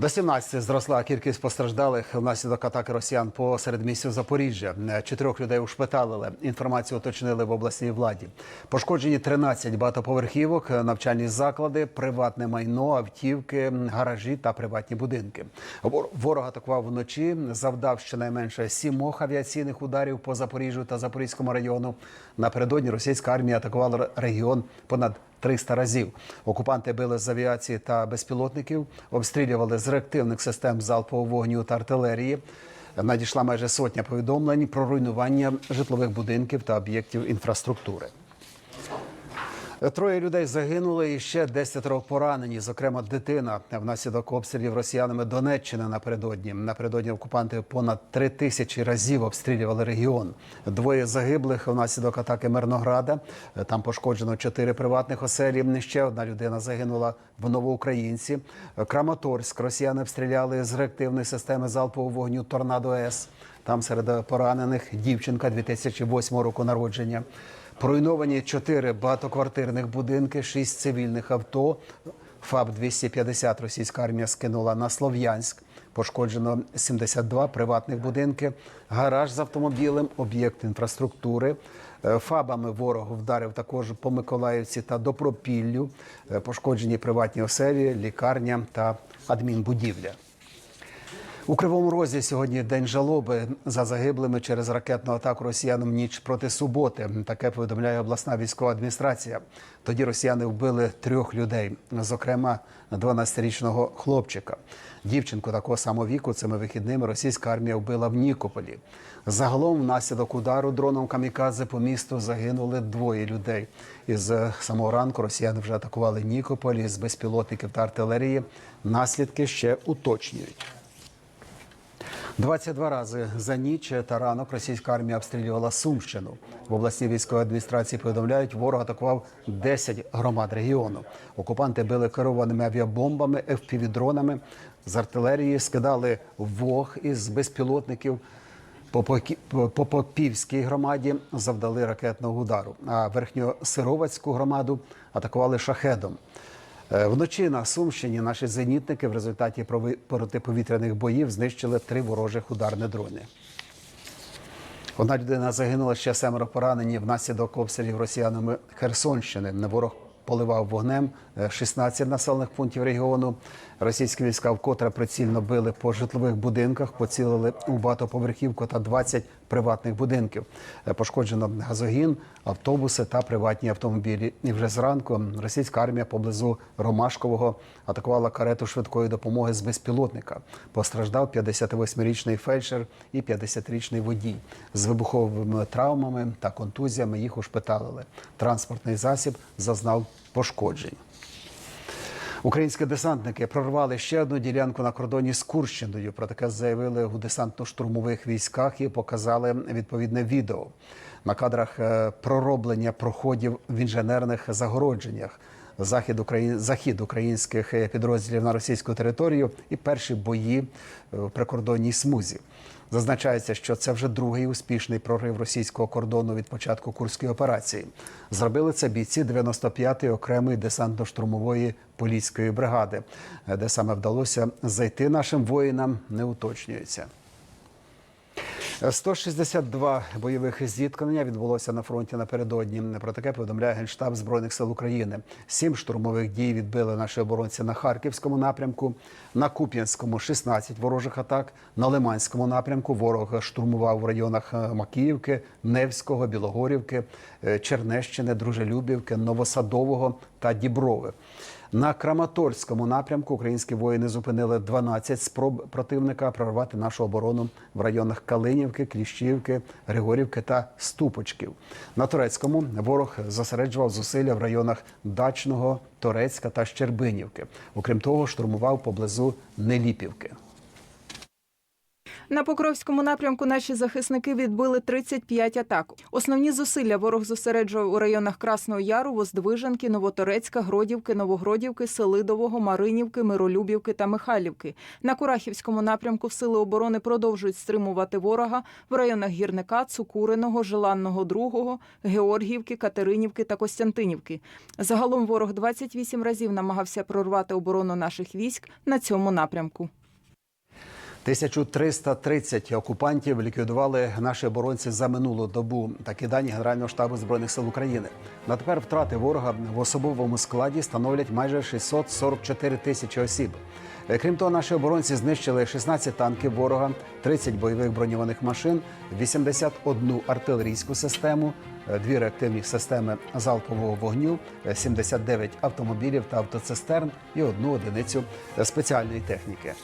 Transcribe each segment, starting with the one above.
До 17 зросла кількість постраждалих внаслідок атаки росіян по середмістю Запоріжжя. Чотирьох людей ушпиталили. Інформацію уточнили в обласній владі. Пошкоджені 13 багатоповерхівок, навчальні заклади, приватне майно, автівки, гаражі та приватні будинки. Вор- Ворог атакував вночі, завдав щонайменше сімох авіаційних ударів по Запоріжжю та Запорізькому району. Напередодні російська армія атакувала регіон понад 300 разів. Окупанти били з авіації та безпілотників, обстрілювали з реактивних систем залпового вогню та артилерії. Надійшла майже сотня повідомлень про руйнування житлових будинків та об'єктів інфраструктури. Троє людей загинули і ще десятеро поранені, зокрема дитина внаслідок обстрілів росіянами Донеччини напередодні. Напередодні окупанти понад три тисячі разів обстрілювали регіон. Двоє загиблих внаслідок атаки Мирнограда. Там пошкоджено чотири приватних оселі. Ще одна людина загинула в Новоукраїнці. Краматорськ росіяни обстріляли з реактивної системи залпового вогню Торнадо С. Там серед поранених дівчинка 2008 року народження. Поруйновані чотири багатоквартирних будинки, шість цивільних авто. ФАБ 250 російська армія скинула на Слов'янськ. Пошкоджено 72 приватних будинки, гараж з автомобілем, об'єкт інфраструктури. Е, ФАБами ворог вдарив також по Миколаївці та Добропіллю. Е, Пошкоджені приватні оселі, лікарня та адмінбудівля. У Кривому Розі сьогодні день жалоби за загиблими через ракетну атаку росіян в ніч проти суботи. Таке повідомляє обласна військова адміністрація. Тоді росіяни вбили трьох людей, зокрема 12-річного хлопчика. Дівчинку такого самого віку цими вихідними російська армія вбила в Нікополі. Загалом, внаслідок удару дроном камікадзе по місту загинули двоє людей. Із самого ранку росіяни вже атакували Нікополь із безпілотників та артилерії. Наслідки ще уточнюють. 22 рази за ніч та ранок російська армія обстрілювала Сумщину. В обласній військовій адміністрації повідомляють, ворог атакував 10 громад регіону. Окупанти били керованими авіабомбами, FPV-дронами з артилерії, скидали вог із безпілотників. По Попівській громаді завдали ракетного удару. А верхньосировацьку громаду атакували шахедом. Е, Вночі на Сумщині наші зенітники в результаті протиповітряних боїв знищили три ворожих ударні дрони. Одна людина загинула, ще семеро поранені внаслідок обстрілів росіянами Херсонщини. Ворог поливав вогнем е, 16 населених пунктів регіону. Російські війська вкотре прицільно били по житлових будинках, поцілили у багатоповерхівку та 20 приватних будинків. Е, Пошкоджено газогін, автобуси та приватні автомобілі. І вже зранку російська армія поблизу Ромашкового атакувала карету швидкої допомоги з безпілотника. Постраждав 58-річний фельдшер і 50-річний водій з вибуховими травмами та контузіями. Їх ушпиталили. Транспортний засіб зазнав пошкоджень. Українські десантники прорвали ще одну ділянку на кордоні з Курщиною. Про таке заявили у десантно-штурмових військах і показали відповідне відео. На кадрах е, пророблення проходів в інженерних загородженнях. Захід, Украї... захід українських е, підрозділів на російську територію і перші бої е, в прикордонній смузі. Зазначається, що це вже другий успішний прорив російського кордону від початку курської операції. Зробили це бійці 95-ї окремої десантно-штурмової поліської бригади, де саме вдалося зайти нашим воїнам, не уточнюється. 162 бойових зіткнення відбулося на фронті напередодні. Про таке повідомляє Генштаб Збройних сил України. Сім штурмових дій відбили наші оборонці на Харківському напрямку, на Куп'янському 16 ворожих атак, на Лиманському напрямку ворог штурмував в районах е, Макіївки, Невського, Білогорівки, е, Чернещини, Дружелюбівки, Новосадового та Діброви. На Краматорському напрямку українські воїни зупинили 12 спроб противника прорвати нашу оборону в районах Калинівки, Кліщівки, Григорівки та Ступочків. На турецькому ворог зосереджував зусилля в районах Дачного, Торецька та Щербинівки. Окрім того, штурмував поблизу Неліпівки. На Покровському напрямку наші захисники відбили 35 атак. Основні зусилля ворог зосереджував у районах Красного Яру, Воздвиженки, Новоторецька, Гродівки, Новогродівки, Селидового, Маринівки, Миролюбівки та Михайлівки. На Курахівському напрямку сили оборони продовжують стримувати ворога в районах Гірника, Цукуриного, Желанного Другого, Георгіївки, Катеринівки та Костянтинівки. Загалом ворог 28 разів намагався прорвати оборону наших військ на цьому напрямку. 1330 окупантів ліквідували наші оборонці за минулу добу. Такі дані Генерального штабу збройних сил України. На тепер втрати ворога в особовому складі становлять майже 644 тисячі осіб. Крім того, наші оборонці знищили 16 танків ворога, 30 бойових броньованих машин, 81 артилерійську систему, дві реактивні системи залпового вогню, е, 79 автомобілів та автоцистерн і одну одиницю спеціальної техніки.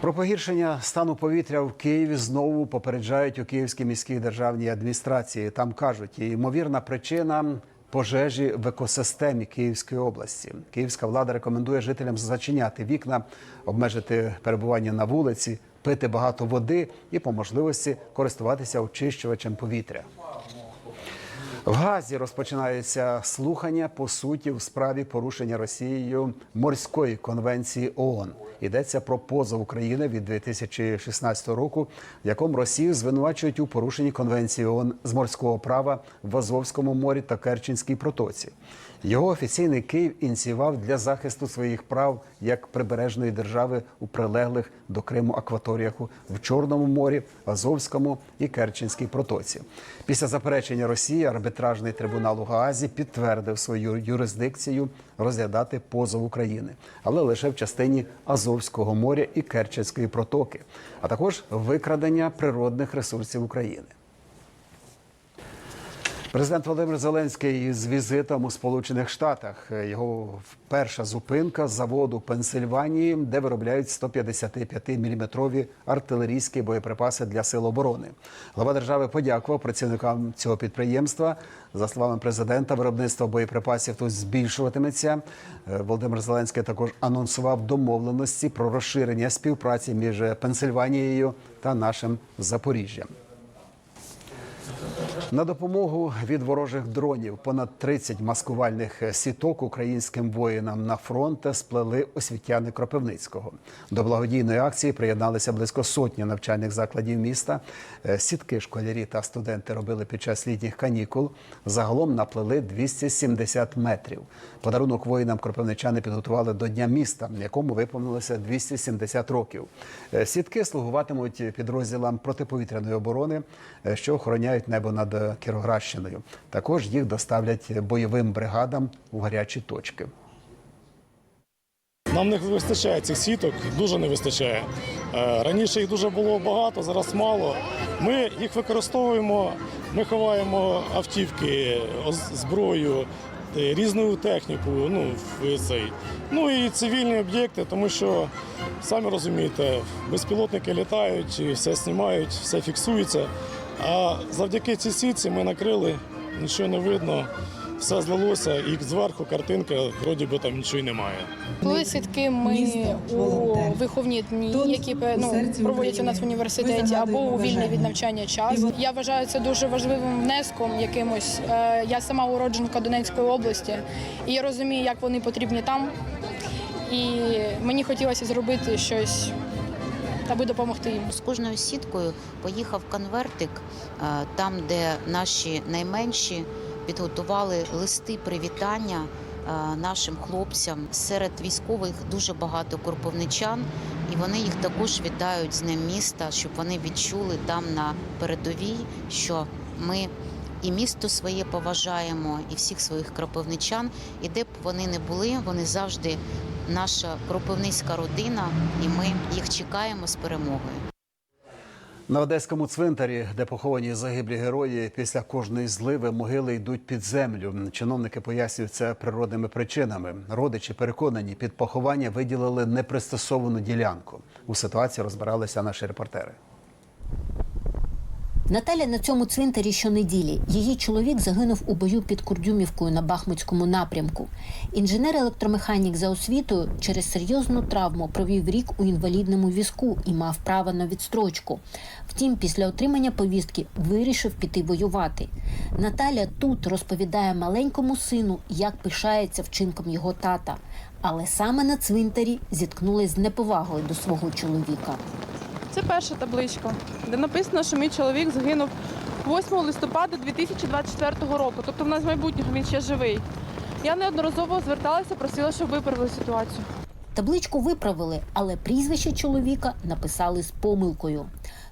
Про погіршення стану повітря в Києві знову попереджають у Київській міській державній адміністрації. Там кажуть, ймовірна причина пожежі в екосистемі Київської області. Київська влада рекомендує жителям зачиняти вікна, обмежити перебування на вулиці, пити багато води і по можливості користуватися очищувачем повітря. В Газі розпочинаються слухання по суті в справі порушення Росією морської конвенції ООН. Йдеться про позов України від 2016 року, в якому Росію звинувачують у порушенні конвенції ООН з морського права в Азовському морі та Керченській протоці. Його офіційний Київ ініціював для захисту своїх прав як прибережної держави у прилеглих до Криму акваторіях в Чорному морі, Азовському і Керченській протоці. Після заперечення Росії арбітражний трибунал у Гаазі підтвердив свою юрисдикцію розглядати позов України, але лише в частині Азовського моря і Керченської протоки, а також викрадення природних ресурсів України. Президент Володимир Зеленський з візитом у Сполучених Штатах. Його перша зупинка заводу Пенсильванії, де виробляють 155-мм артилерійські боєприпаси для сил оборони. Глава держави подякував працівникам цього підприємства. За словами президента, виробництво боєприпасів тут збільшуватиметься. Е, Володимир Зеленський також анонсував домовленості про розширення співпраці між Пенсильванією та нашим Запоріжжям. На допомогу від ворожих дронів понад 30 маскувальних сіток українським воїнам на фронт сплели освітяни Кропивницького. До благодійної акції приєдналися близько сотні навчальних закладів міста. Е, Сітки школярі та студенти робили під час літніх канікул. Загалом наплели 270 метрів. Подарунок воїнам кропивничани підготували до Дня міста, якому виповнилося 270 років. Е, Сітки слугуватимуть підрозділам протиповітряної оборони, е, що охороняють небо над е, Кірогращиною. Також їх доставлять бойовим бригадам у гарячі точки. Нам не вистачає цих сіток, дуже не вистачає. Е, Раніше їх дуже було багато, зараз мало. Ми їх використовуємо, ми ховаємо автівки, зброю, е, різну техніку, ну, цей. ну і цивільні об'єкти, тому що, самі розумієте, безпілотники літають, все знімають, все фіксується. А завдяки цій сітці ми накрили, нічого не видно, все злилося, і зверху картинка, вроді би там нічого й немає. Коли сітки ми Місто, у виховні дні, Тут, які ну, серці проводяться у нас в університеті або у вільний від навчання час. І Я вважаю це дуже важливим внеском якимось. Е, Я сама уродженка Донецької області, і я розумію, як вони потрібні там. І мені хотілося зробити щось, аби допомогти їм. З кожною сіткою поїхав конвертик, е, там, де наші найменші підготували листи привітання е, нашим хлопцям. Серед військових дуже багато курповничан, і вони їх також вітають з Днем міста, щоб вони відчули там на передовій, що ми. І місто своє поважаємо, і всіх своїх кропивничан. І де б вони не були, вони завжди наша кропивницька родина, і ми їх чекаємо з перемогою. На одеському цвинтарі, де поховані загиблі герої, після кожної зливи могили йдуть під землю. Чиновники пояснюють це природними причинами. Родичі переконані, під поховання виділили непристосовану ділянку. У ситуації розбиралися наші репортери. Наталя на цьому цвинтарі щонеділі. Її чоловік загинув у бою під Курдюмівкою на Бахмутському напрямку. Інженер-електромеханік за освітою через серйозну травму провів рік у інвалідному візку і мав право на відстрочку. Втім, після отримання повістки вирішив піти воювати. Наталя тут розповідає маленькому сину, як пишається вчинком його тата. Але саме на цвинтарі зіткнулась з неповагою до свого чоловіка. Це перша табличка, де написано, що мій чоловік загинув 8 листопада 2024 року. Тобто в нас майбутнього він ще живий. Я неодноразово зверталася, просила, щоб виправили ситуацію. Табличку виправили, але прізвище чоловіка написали з помилкою.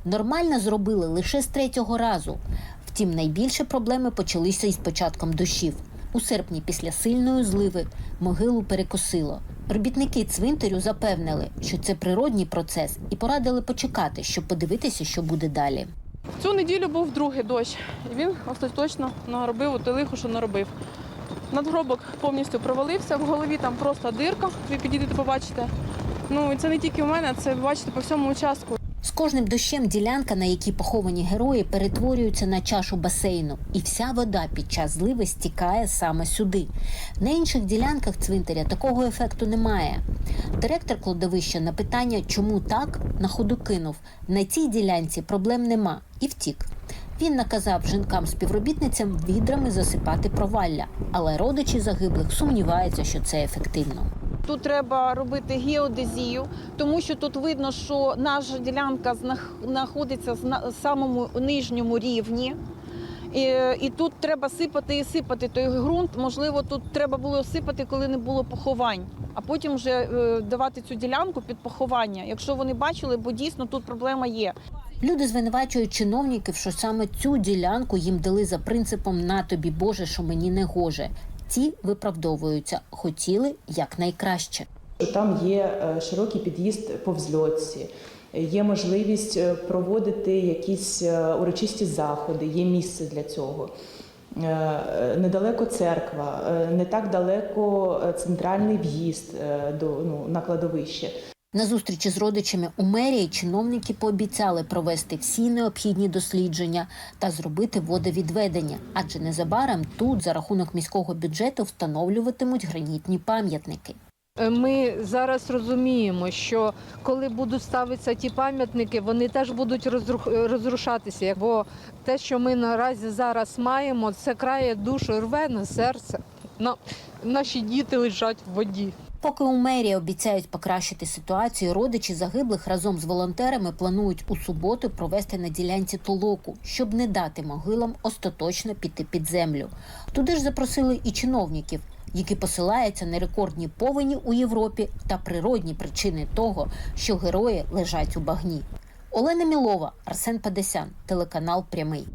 Нормально зробили лише з третього разу. Втім, найбільше проблеми почалися із початком дощів. У серпні, після сильної зливи, могилу перекосило. Робітники цвинтарю запевнили, що це природній процес, і порадили почекати, щоб подивитися, що буде далі. Цю неділю був другий дощ, і він остаточно наробив те лихо, що наробив. Надгробок повністю провалився, в голові там просто дирка, ви підійдете, побачите. Ну і це не тільки в мене, це бачите по всьому участку. Кожним дощем ділянка, на якій поховані герої, перетворюється на чашу басейну, і вся вода під час зливи стікає саме сюди. На інших ділянках цвинтаря такого ефекту немає. Директор кладовища на питання, чому так, на ходу кинув: на цій ділянці проблем нема і втік. Він наказав жінкам-співробітницям відрами засипати провалля, але родичі загиблих сумніваються, що це ефективно. Тут треба робити геодезію, тому що тут видно, що наша ділянка знах- знаходиться на самому нижньому рівні. І, і тут треба сипати і сипати той ґрунт. Можливо, тут треба було сипати, коли не було поховань, а потім вже е, давати цю ділянку під поховання, якщо вони бачили, бо дійсно тут проблема є. Люди звинувачують чиновників, що саме цю ділянку їм дали за принципом на тобі Боже, що мені не гоже. Ті виправдовуються, хотіли якнайкраще. Там є е, широкий під'їзд по взльотці, є можливість е, проводити якісь е, урочисті заходи, є місце для цього. Недалеко церква, не так далеко центральний в'їзд до ну, на кладовище. На зустрічі з родичами у мерії чиновники пообіцяли провести всі необхідні дослідження та зробити водовідведення, адже незабаром тут за рахунок міського бюджету встановлюватимуть гранітні пам'ятники. Ми зараз розуміємо, що коли будуть ставитися ті пам'ятники, вони теж будуть розрушатися. Бо те, що ми наразі зараз маємо, це крає душу, рве на серце. На, наші діти лежать в воді. Поки у мерії обіцяють покращити ситуацію, родичі загиблих разом з волонтерами планують у суботу провести на ділянці толоку, щоб не дати могилам остаточно піти під землю. Туди ж запросили і чиновників, які посилаються на рекордні повені у Європі та природні причини того, що герої лежать у багні. Олена Мілова, Арсен Падесян, телеканал Прямий.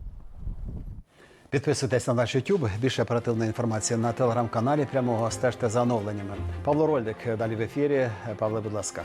Підписуйтесь на наш YouTube. Більше оперативної інформації на телеграм-каналі. Прямого стежте за оновленнями. Павло Рольник далі в ефірі. Павле, будь ласка.